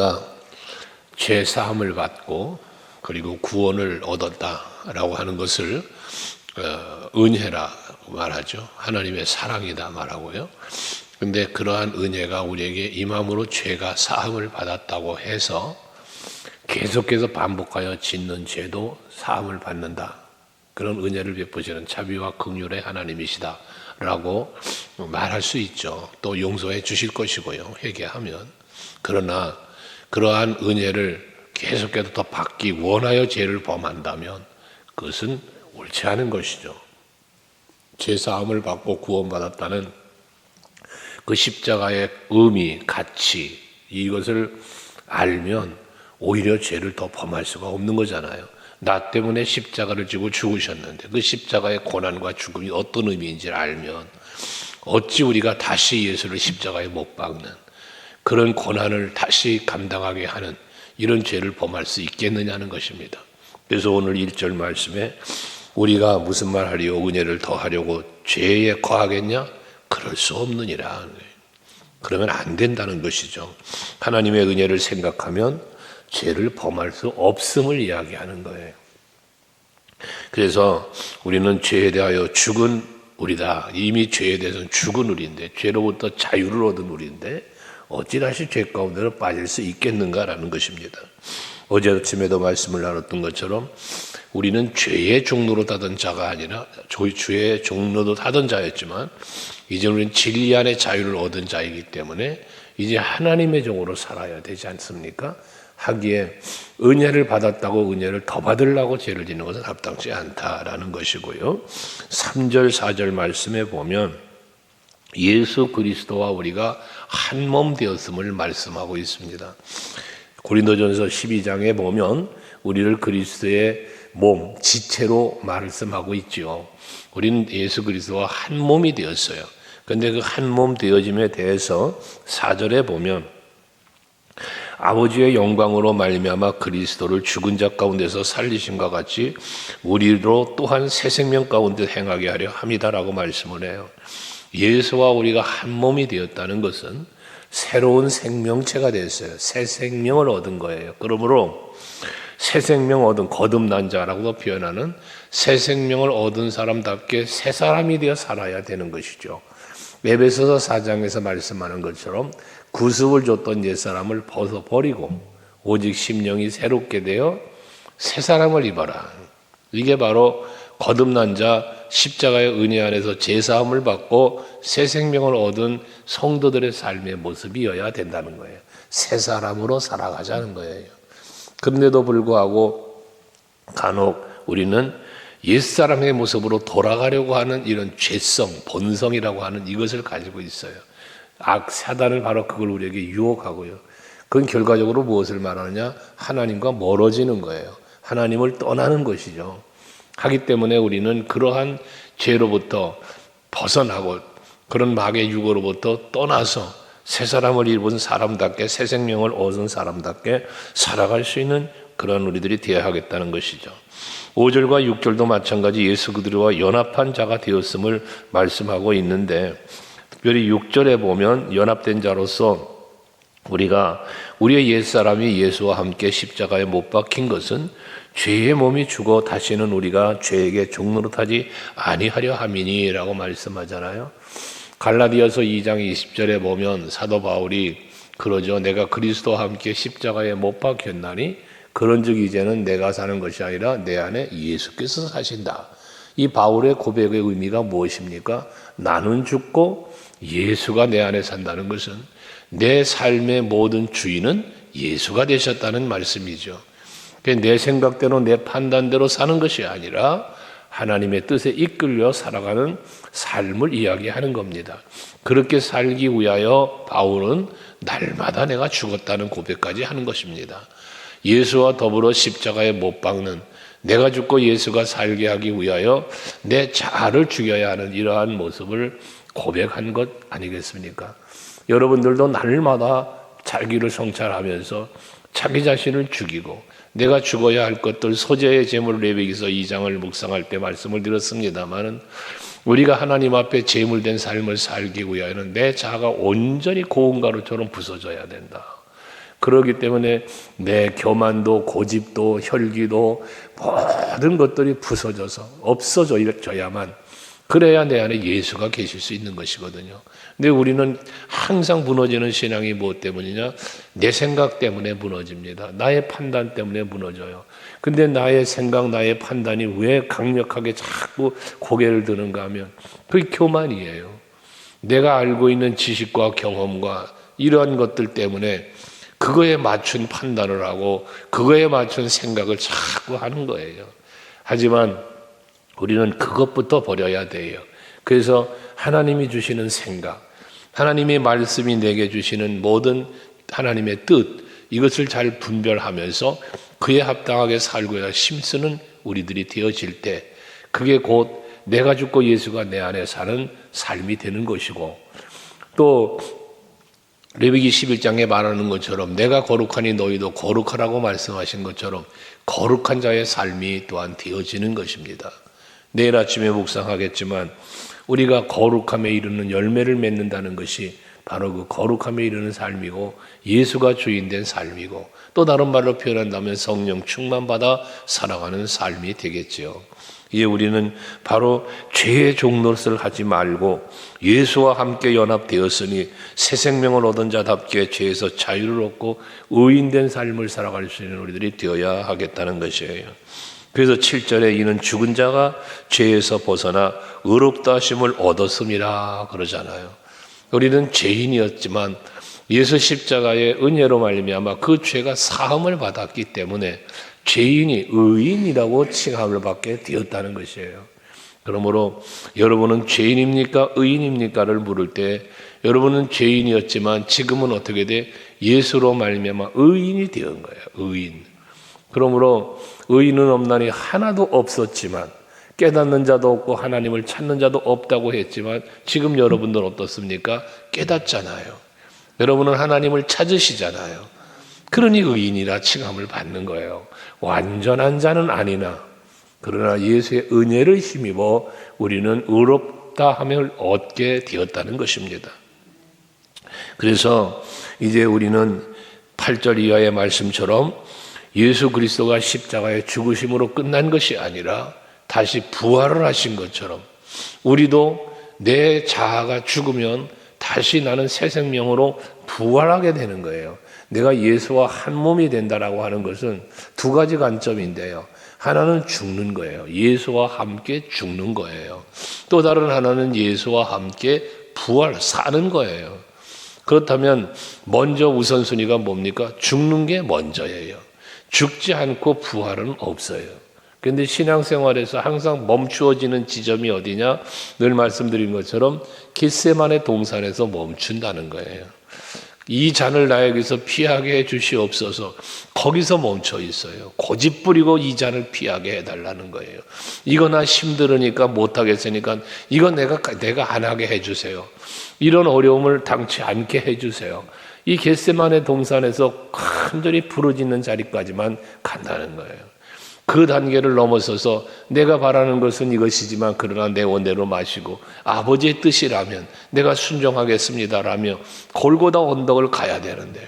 우리가 죄 사함을 받고 그리고 구원을 얻었다라고 하는 것을 어, 은혜라 말하죠. 하나님의 사랑이다 말하고요. 근데 그러한 은혜가 우리에게 임함으로 죄가 사함을 받았다고 해서 계속해서 반복하여 짓는 죄도 사함을 받는다. 그런 은혜를 베푸시는 자비와 긍휼의 하나님이시다 라고 말할 수 있죠. 또 용서해 주실 것이고요. 회개하면 그러나 그러한 은혜를 계속해서 더 받기 원하여 죄를 범한다면 그것은 옳지 않은 것이죠. 죄 사함을 받고 구원받았다는 그 십자가의 의미, 가치 이것을 알면 오히려 죄를 더 범할 수가 없는 거잖아요. 나 때문에 십자가를 지고 죽으셨는데 그 십자가의 고난과 죽음이 어떤 의미인지를 알면 어찌 우리가 다시 예수를 십자가에 못 박는 그런 고난을 다시 감당하게 하는 이런 죄를 범할 수 있겠느냐는 것입니다. 그래서 오늘 1절 말씀에 우리가 무슨 말 하리요 은혜를 더하려고 죄에 거하겠냐? 그럴 수 없느니라. 그러면 안 된다는 것이죠. 하나님의 은혜를 생각하면 죄를 범할 수 없음을 이야기하는 거예요. 그래서 우리는 죄에 대하여 죽은 우리다. 이미 죄에 대해서는 죽은 우리인데, 죄로부터 자유를 얻은 우리인데, 어찌 다시 죄 가운데로 빠질 수 있겠는가라는 것입니다. 어제 아침에도 말씀을 나눴던 것처럼 우리는 죄의 종로로 타던 자가 아니라 죄의 종로도 타던 자였지만 이제 우리는 진리 안의 자유를 얻은 자이기 때문에 이제 하나님의 종으로 살아야 되지 않습니까? 하기에 은혜를 받았다고 은혜를 더 받으려고 죄를 짓는 것은 합당치 않다라는 것이고요. 3절, 4절 말씀에 보면 예수 그리스도와 우리가 한 몸 되었음을 말씀하고 있습니다. 고린도전서 12장에 보면 우리를 그리스도의 몸, 지체로 말씀하고 있지요. 우리는 예수 그리스도와 한 몸이 되었어요. 그런데 그 한 몸 되어짐에 대해서 4절에 보면 아버지의 영광으로 말미암아 그리스도를 죽은 자 가운데서 살리심과 같이 우리로 또한 새 생명 가운데 행하게 하려 함이다라고 말씀을 해요. 예수와 우리가 한 몸이 되었다는 것은 새로운 생명체가 됐어요. 새 생명을 얻은 거예요. 그러므로 새 생명 얻은 거듭난 자라고도 표현하는 새 생명을 얻은 사람답게 새 사람이 되어 살아야 되는 것이죠. 에베소서 4장에서 말씀하는 것처럼 구습을 줬던 옛사람을 벗어버리고 오직 심령이 새롭게 되어 새 사람을 입어라. 이게 바로 거듭난 자 십자가의 은혜 안에서 제사함을 받고 새 생명을 얻은 성도들의 삶의 모습이어야 된다는 거예요. 새 사람으로 살아가자는 거예요. 그런데도 불구하고 간혹 우리는 옛사람의 모습으로 돌아가려고 하는 이런 죄성, 본성이라고 하는 이것을 가지고 있어요. 악, 사단을 바로 그걸 우리에게 유혹하고요. 그건 결과적으로 무엇을 말하느냐? 하나님과 멀어지는 거예요. 하나님을 떠나는 것이죠. 하기 때문에 우리는 그러한 죄로부터 벗어나고 그런 마귀의 유고로부터 떠나서 새 사람을 입은 사람답게 새 생명을 얻은 사람답게 살아갈 수 있는 그런 우리들이 되어야 하겠다는 것이죠. 5절과 6절도 마찬가지 예수 그들과 연합한 자가 되었음을 말씀하고 있는데 특별히 6절에 보면 연합된 자로서 우리가 우리의 옛사람이 예수와 함께 십자가에 못 박힌 것은 죄의 몸이 죽어 다시는 우리가 죄에게 종노릇하지 아니하려 함이니라고 말씀하잖아요. 갈라디아서 2장 20절에 보면 사도 바울이 그러죠. 내가 그리스도와 함께 십자가에 못 박혔나니 그런즉 이제는 내가 사는 것이 아니라 내 안에 예수께서 사신다. 이 바울의 고백의 의미가 무엇입니까? 나는 죽고 예수가 내 안에 산다는 것은 내 삶의 모든 주인은 예수가 되셨다는 말씀이죠. 내 생각대로 내 판단대로 사는 것이 아니라 하나님의 뜻에 이끌려 살아가는 삶을 이야기하는 겁니다. 그렇게 살기 위하여 바울은 날마다 내가 죽었다는 고백까지 하는 것입니다. 예수와 더불어 십자가에 못 박는 내가 죽고 예수가 살게 하기 위하여 내 자아를 죽여야 하는 이러한 모습을 고백한 것 아니겠습니까? 여러분들도 날마다 자기를 성찰하면서 자기 자신을 죽이고 내가 죽어야 할 것들 소재의 제물을 레위기서 2장을 묵상할 때 말씀을 드렸습니다만은 우리가 하나님 앞에 제물된 삶을 살기 위하여는 내 자아가 온전히 고운 가루처럼 부서져야 된다. 그러기 때문에 내 교만도 고집도 혈기도 모든 것들이 부서져서 없어져야만 그래야 내 안에 예수가 계실 수 있는 것이거든요. 근데 우리는 항상 무너지는 신앙이 무엇 때문이냐? 내 생각 때문에 무너집니다. 나의 판단 때문에 무너져요. 근데 나의 생각, 나의 판단이 왜 강력하게 자꾸 고개를 드는가 하면 그게 교만이에요. 내가 알고 있는 지식과 경험과 이러한 것들 때문에 그거에 맞춘 판단을 하고 그거에 맞춘 생각을 자꾸 하는 거예요. 하지만 우리는 그것부터 버려야 돼요. 그래서 하나님이 주시는 생각, 하나님의 말씀이 내게 주시는 모든 하나님의 뜻, 이것을 잘 분별하면서 그에 합당하게 살고야 힘쓰는 우리들이 되어질 때, 그게 곧 내가 죽고 예수가 내 안에 사는 삶이 되는 것이고, 또 레위기 11장에 말하는 것처럼 내가 거룩하니 너희도 거룩하라고 말씀하신 것처럼 거룩한 자의 삶이 또한 되어지는 것입니다. 내일 아침에 묵상하겠지만 우리가 거룩함에 이르는 열매를 맺는다는 것이 바로 그 거룩함에 이르는 삶이고 예수가 주인된 삶이고 또 다른 말로 표현한다면 성령 충만받아 살아가는 삶이 되겠지요. 이에 우리는 바로 죄의 종노릇을 하지 말고 예수와 함께 연합되었으니 새 생명을 얻은 자답게 죄에서 자유를 얻고 의인된 삶을 살아갈 수 있는 우리들이 되어야 하겠다는 것이에요. 그래서 7절에 이는 죽은 자가 죄에서 벗어나 의롭다 하심을 얻었음이라 그러잖아요. 우리는 죄인이었지만 예수 십자가의 은혜로 말미암아 그 죄가 사함을 받았기 때문에 죄인이 의인이라고 칭함을 받게 되었다는 것이에요. 그러므로 여러분은 죄인입니까? 의인입니까를 물을 때 여러분은 죄인이었지만 지금은 어떻게 돼? 예수로 말미암아 의인이 되은 거예요. 의인. 그러므로 의인은 없나니 하나도 없었지만 깨닫는 자도 없고 하나님을 찾는 자도 없다고 했지만 지금 여러분들 어떻습니까? 깨닫잖아요. 여러분은 하나님을 찾으시잖아요. 그러니 의인이라 칭함을 받는 거예요. 완전한 자는 아니나 그러나 예수의 은혜를 힘입어 우리는 의롭다 함을 얻게 되었다는 것입니다. 그래서 이제 우리는 8절 이하의 말씀처럼 예수 그리스도가 십자가의 죽으심으로 끝난 것이 아니라 다시 부활을 하신 것처럼 우리도 내 자아가 죽으면 다시 나는 새 생명으로 부활하게 되는 거예요. 내가 예수와 한 몸이 된다라고 하는 것은 두 가지 관점인데요. 하나는 죽는 거예요. 예수와 함께 죽는 거예요. 또 다른 하나는 예수와 함께 부활, 사는 거예요. 그렇다면 먼저 우선순위가 뭡니까? 죽는 게 먼저예요. 죽지 않고 부활은 없어요. 그런데 신앙생활에서 항상 멈추어지는 지점이 어디냐? 늘 말씀드린 것처럼 겟세만의 동산에서 멈춘다는 거예요. 이 잔을 나에게서 피하게 해 주시옵소서. 거기서 멈춰 있어요. 고집 부리고 이 잔을 피하게 해달라는 거예요. 이거 나 힘들으니까 못하겠으니까 이거 내가 내가 안 하게 해주세요. 이런 어려움을 당치 않게 해주세요. 이 겟세만의 동산에서 간절히 부르짖는 자리까지만 간다는 거예요. 그 단계를 넘어서서 내가 바라는 것은 이것이지만 그러나 내 원대로 마시고 아버지의 뜻이라면 내가 순종하겠습니다라며 골고다 언덕을 가야 되는데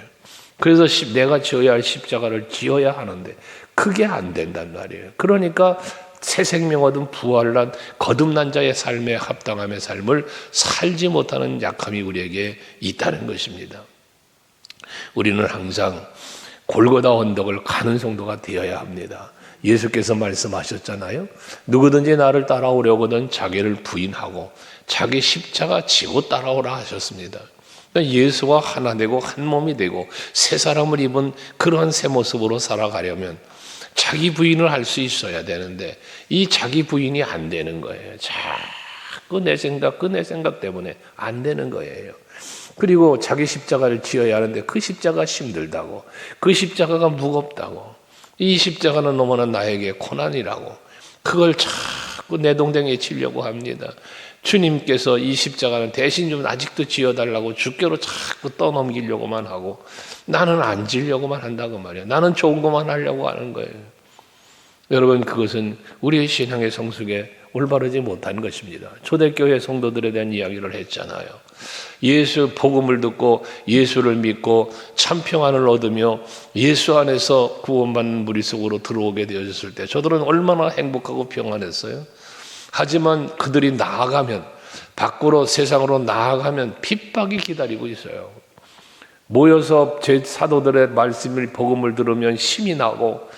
그래서 내가 지어야 할 십자가를 지어야 하는데 그게 안 된단 말이에요. 그러니까 새 생명 얻은 부활난 거듭난 자의 삶에 합당함의 삶을 살지 못하는 약함이 우리에게 있다는 것입니다. 우리는 항상 골고다 언덕을 가는 정도가 되어야 합니다. 예수께서 말씀하셨잖아요. 누구든지 나를 따라오려거든 자기를 부인하고 자기 십자가 지고 따라오라 하셨습니다. 그러니까 예수와 하나 되고 한 몸이 되고 새 사람을 입은 그러한 새 모습으로 살아가려면 자기 부인을 할 수 있어야 되는데 이 자기 부인이 안 되는 거예요. 자꾸 내 생각, 그 내 생각 때문에 안 되는 거예요. 그리고 자기 십자가를 지어야 하는데 그 십자가 힘들다고, 그 십자가가 무겁다고, 이 십자가는 너무나 나에게 고난이라고, 그걸 자꾸 내 동댕이에 치려고 합니다. 주님께서 이 십자가는 대신 좀 아직도 지어달라고 주께로 자꾸 떠넘기려고만 하고 나는 안 지려고만 한다고 말이야. 나는 좋은 것만 하려고 하는 거예요. 여러분 그것은 우리의 신앙의 성숙에 올바르지 못한 것입니다. 초대교회 성도들에 대한 이야기를 했잖아요. 예수 복음을 듣고 예수를 믿고 참 평안을 얻으며 예수 안에서 구원받는 무리 속으로 들어오게 되어졌을 때 저들은 얼마나 행복하고 평안했어요. 하지만 그들이 나아가면 밖으로 세상으로 나아가면 핍박이 기다리고 있어요. 모여서 제 사도들의 말씀을 복음을 들으면 힘이 나고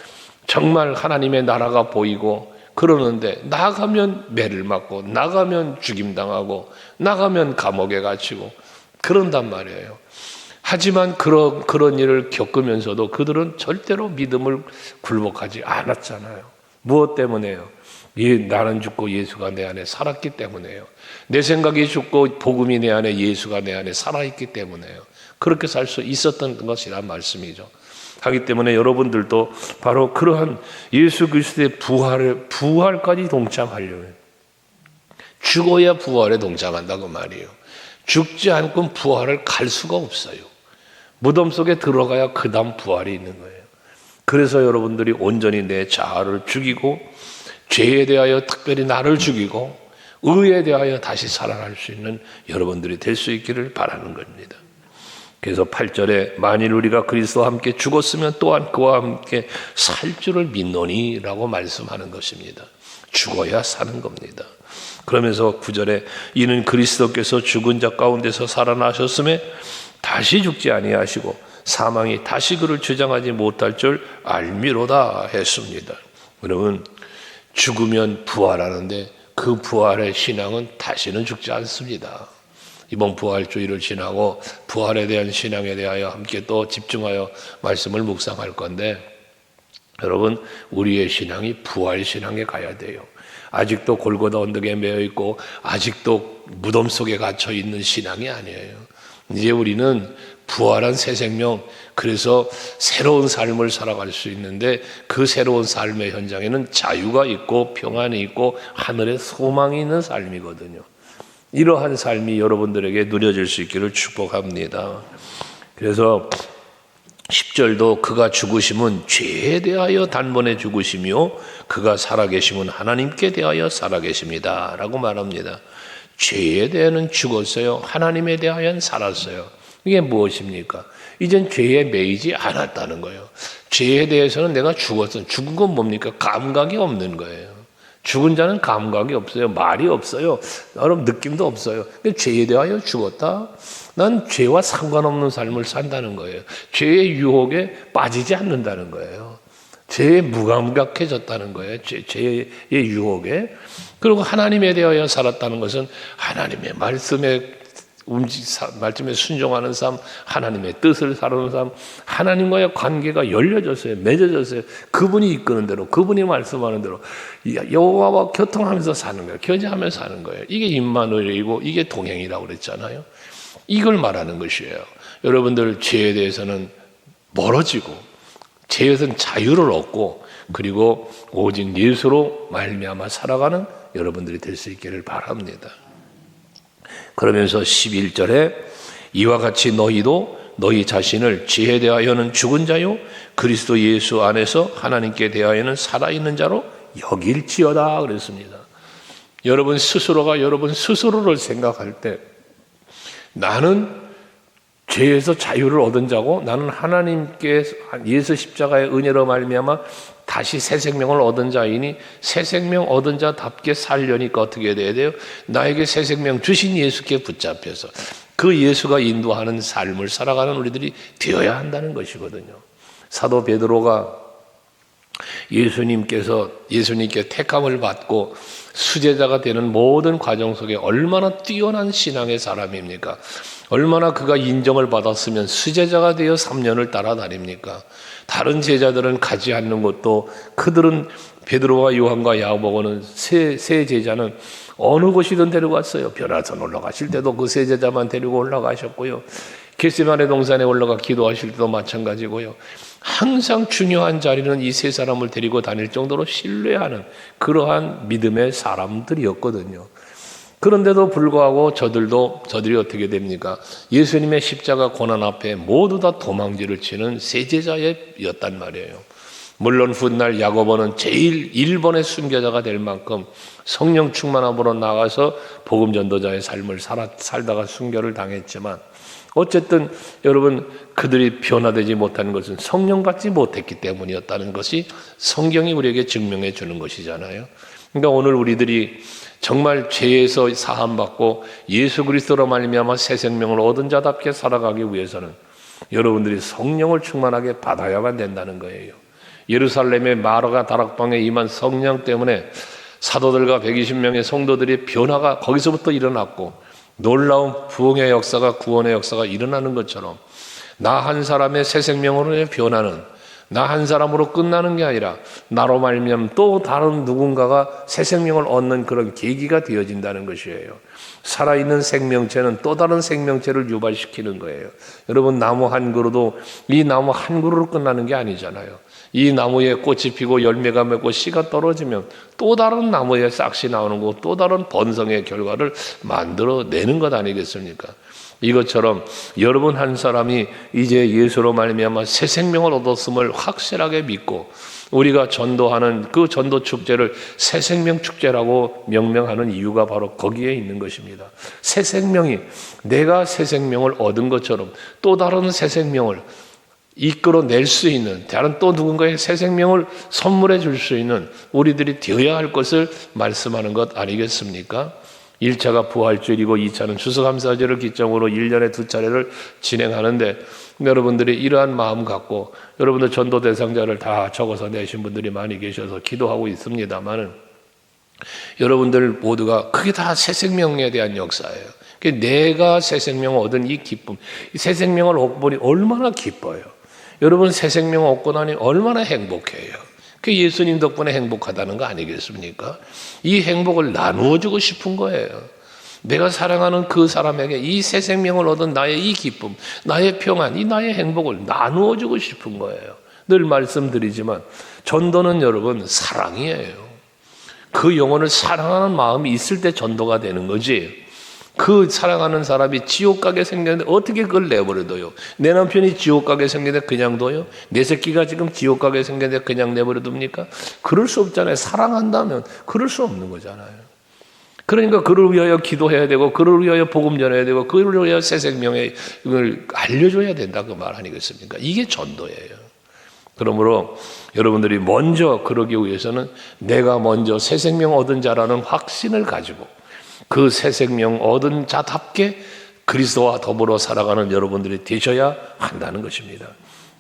정말 하나님의 나라가 보이고 그러는데 나가면 매를 맞고 나가면 죽임 당하고 나가면 감옥에 갇히고 그런단 말이에요. 하지만 그런 그런 일을 겪으면서도 그들은 절대로 믿음을 굴복하지 않았잖아요. 무엇 때문에요? 예, 나는 죽고 예수가 내 안에 살았기 때문에요. 내 생각이 죽고 복음이 내 안에 예수가 내 안에 살아있기 때문에요. 그렇게 살 수 있었던 것이란 말씀이죠. 하기 때문에 여러분들도 바로 그러한 예수 그리스도의 부활을 부활까지 동참하려면 죽어야 부활에 동참한다고 말이에요. 죽지 않고 부활을 갈 수가 없어요. 무덤 속에 들어가야 그다음 부활이 있는 거예요. 그래서 여러분들이 온전히 내 자아를 죽이고 죄에 대하여 특별히 나를 죽이고 의에 대하여 다시 살아날 수 있는 여러분들이 될 수 있기를 바라는 겁니다. 그래서 8절에 만일 우리가 그리스도와 함께 죽었으면 또한 그와 함께 살 줄을 믿노니라고 말씀하는 것입니다. 죽어야 사는 겁니다. 그러면서 9절에 이는 그리스도께서 죽은 자 가운데서 살아나셨음에 다시 죽지 아니하시고 사망이 다시 그를 주장하지 못할 줄 알미로다 했습니다. 여러분 죽으면 부활하는데 그 부활의 신앙은 다시는 죽지 않습니다. 이번 부활주의를 지나고 부활에 대한 신앙에 대하여 함께 또 집중하여 말씀을 묵상할 건데 여러분 우리의 신앙이 부활 신앙에 가야 돼요. 아직도 골고다 언덕에 매여 있고 아직도 무덤 속에 갇혀 있는 신앙이 아니에요. 이제 우리는 부활한 새 생명 그래서 새로운 삶을 살아갈 수 있는데 그 새로운 삶의 현장에는 자유가 있고 평안이 있고 하늘의 소망이 있는 삶이거든요. 이러한 삶이 여러분들에게 누려질 수 있기를 축복합니다. 그래서 10절도 그가 죽으심은 죄에 대하여 단번에 죽으시며 그가 살아계심은 하나님께 대하여 살아계십니다. 라고 말합니다. 죄에 대해는 죽었어요. 하나님에 대하여는 살았어요. 이게 무엇입니까? 이젠 죄에 매이지 않았다는 거예요. 죄에 대해서는 내가 죽었어. 죽은 건 뭡니까? 감각이 없는 거예요. 죽은 자는 감각이 없어요. 말이 없어요. 여러분 느낌도 없어요. 죄에 대하여 죽었다. 난 죄와 상관없는 삶을 산다는 거예요. 죄의 유혹에 빠지지 않는다는 거예요. 죄에 무감각해졌다는 거예요. 죄, 죄의 유혹에. 그리고 하나님에 대하여 살았다는 것은 하나님의 말씀에 움직 말씀에 순종하는 삶, 하나님의 뜻을 살아오는 삶, 하나님과의 관계가 열려졌어요, 맺어졌어요. 그분이 이끄는 대로, 그분이 말씀하는 대로 여호와와 교통하면서 사는 거예요. 교제하면서 사는 거예요. 이게 임마누엘이고 이게 동행이라고 그랬잖아요. 이걸 말하는 것이에요. 여러분들 죄에 대해서는 멀어지고 죄에서는 자유를 얻고 그리고 오직 예수로 말미암아 살아가는 여러분들이 될 수 있기를 바랍니다. 그러면서 11절에 이와 같이 너희도 너희 자신을 지혜 대하여는 죽은 자요 그리스도 예수 안에서 하나님께 대하여는 살아 있는 자로 여길지어다 그랬습니다. 여러분 스스로가 여러분 스스로를 생각할 때 나는 죄에서 자유를 얻은 자고 나는 하나님께 예수 십자가의 은혜로 말미암아 다시 새 생명을 얻은 자이니 새 생명 얻은 자답게 살려니까 어떻게 돼야 돼요? 나에게 새 생명 주신 예수께 붙잡혀서 그 예수가 인도하는 삶을 살아가는 우리들이 되어야 한다는 것이거든요. 사도 베드로가 예수님께서 예수님께 택함을 받고 수제자가 되는 모든 과정 속에 얼마나 뛰어난 신앙의 사람입니까? 얼마나 그가 인정을 받았으면 수제자가 되어 3년을 따라다닙니까? 다른 제자들은 가지 않는 것도 그들은 베드로와 요한과 야고보는 세, 세 제자는 어느 곳이든 데려갔어요. 변화선 올라가실 때도 그 세 제자만 데리고 올라가셨고요. 겟세마네 동산에 올라가 기도하실 때도 마찬가지고요. 항상 중요한 자리는 이 세 사람을 데리고 다닐 정도로 신뢰하는 그러한 믿음의 사람들이었거든요. 그런데도 불구하고 저들도 저들이 어떻게 됩니까? 예수님의 십자가 고난 앞에 모두 다 도망질을 치는 세제자였단 말이에요. 물론 훗날 야고보는 제일 일본의 순교자가 될 만큼 성령 충만함으로 나가서 복음 전도자의 삶을 살아, 살다가 순교를 당했지만 어쨌든 여러분 그들이 변화되지 못한 것은 성령 받지 못했기 때문이었다는 것이 성경이 우리에게 증명해 주는 것이잖아요. 그러니까 오늘 우리들이 정말 죄에서 사함 받고 예수 그리스도로 말미암아 새 생명을 얻은 자답게 살아가기 위해서는 여러분들이 성령을 충만하게 받아야만 된다는 거예요. 예루살렘의 마라가 다락방에 임한 성령 때문에 사도들과 120명의 성도들이 변화가 거기서부터 일어났고 놀라운 부흥의 역사가 구원의 역사가 일어나는 것처럼 나 한 사람의 새 생명으로의 변화는 나 한 사람으로 끝나는 게 아니라 나로 말미암 또 다른 누군가가 새 생명을 얻는 그런 계기가 되어진다는 것이에요. 살아있는 생명체는 또 다른 생명체를 유발시키는 거예요. 여러분 나무 한 그루도 이 나무 한 그루로 끝나는 게 아니잖아요. 이 나무에 꽃이 피고 열매가 맺고 씨가 떨어지면 또 다른 나무에 싹이 나오는 거고 또 다른 번성의 결과를 만들어내는 것 아니겠습니까? 이것처럼 여러분 한 사람이 이제 예수로 말미암아 새 생명을 얻었음을 확실하게 믿고 우리가 전도하는 그 전도 축제를 새 생명 축제라고 명명하는 이유가 바로 거기에 있는 것입니다. 새 생명이 내가 새 생명을 얻은 것처럼 또 다른 새 생명을 이끌어낼 수 있는 다른 또 누군가의 새 생명을 선물해 줄 수 있는 우리들이 되어야 할 것을 말씀하는 것 아니겠습니까? 1차가 부활절이고 2차는 추수감사절을 기점으로 1년에 두 차례를 진행하는데 여러분들이 이러한 마음 갖고 여러분들 전도 대상자를 다 적어서 내신 분들이 많이 계셔서 기도하고 있습니다만은 여러분들 모두가 그게 다 새 생명에 대한 역사예요. 내가 새 생명을 얻은 이 기쁨, 새 생명을 얻고 보니 얼마나 기뻐요. 여러분 새 생명을 얻고 나니 얼마나 행복해요. 그 예수님 덕분에 행복하다는 거 아니겠습니까? 이 행복을 나누어 주고 싶은 거예요. 내가 사랑하는 그 사람에게 이 새 생명을 얻은 나의 이 기쁨, 나의 평안, 이 나의 행복을 나누어 주고 싶은 거예요. 늘 말씀드리지만 전도는 여러분 사랑이에요. 그 영혼을 사랑하는 마음이 있을 때 전도가 되는 거지. 그 사랑하는 사람이 지옥 가게 생겼는데 어떻게 그걸 내버려둬요? 내 남편이 지옥 가게 생겼는데 그냥 둬요? 내 새끼가 지금 지옥 가게 생겼는데 그냥 내버려둡니까? 그럴 수 없잖아요. 사랑한다면 그럴 수 없는 거잖아요. 그러니까 그를 위하여 기도해야 되고 그를 위하여 복음 전해야 되고 그를 위하여 새 생명을 알려줘야 된다 그 말 아니겠습니까? 이게 전도예요. 그러므로 여러분들이 먼저 그러기 위해서는 내가 먼저 새 생명 얻은 자라는 확신을 가지고 그 새 생명 얻은 자답게 그리스도와 더불어 살아가는 여러분들이 되셔야 한다는 것입니다.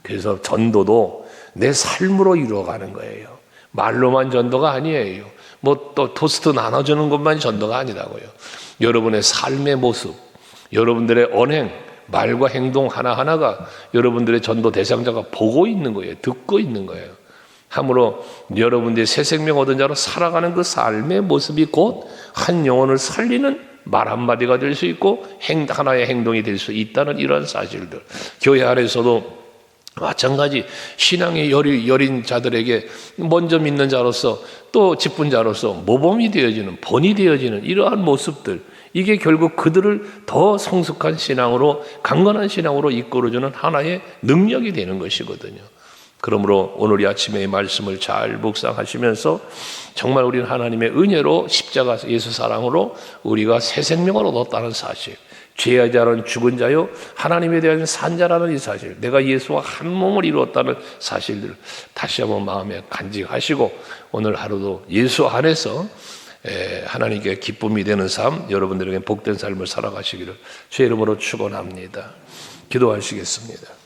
그래서 전도도 내 삶으로 이루어가는 거예요. 말로만 전도가 아니에요. 뭐 또 토스트 나눠주는 것만 전도가 아니라고요. 여러분의 삶의 모습, 여러분들의 언행, 말과 행동 하나하나가 여러분들의 전도 대상자가 보고 있는 거예요. 듣고 있는 거예요. 함으로 여러분들이 새 생명 얻은 자로 살아가는 그 삶의 모습이 곧 한 영혼을 살리는 말 한마디가 될 수 있고 행, 하나의 행동이 될 수 있다는 이러한 사실들. 교회 안에서도 마찬가지 신앙의 여리, 여린 자들에게 먼저 믿는 자로서 또 직분 자로서 모범이 되어지는 본이 되어지는 이러한 모습들 이게 결국 그들을 더 성숙한 신앙으로 강건한 신앙으로 이끌어주는 하나의 능력이 되는 것이거든요. 그러므로 오늘 이 아침에 이 말씀을 잘 묵상하시면서 정말 우리는 하나님의 은혜로 십자가 예수 사랑으로 우리가 새 생명을 얻었다는 사실, 죄의 자는 죽은 자요 하나님에 대한 산자라는 이 사실, 내가 예수와 한 몸을 이루었다는 사실들을 다시 한번 마음에 간직하시고 오늘 하루도 예수 안에서 하나님께 기쁨이 되는 삶, 여러분들에게 복된 삶을 살아가시기를 주 이름으로 축원합니다. 기도하시겠습니다.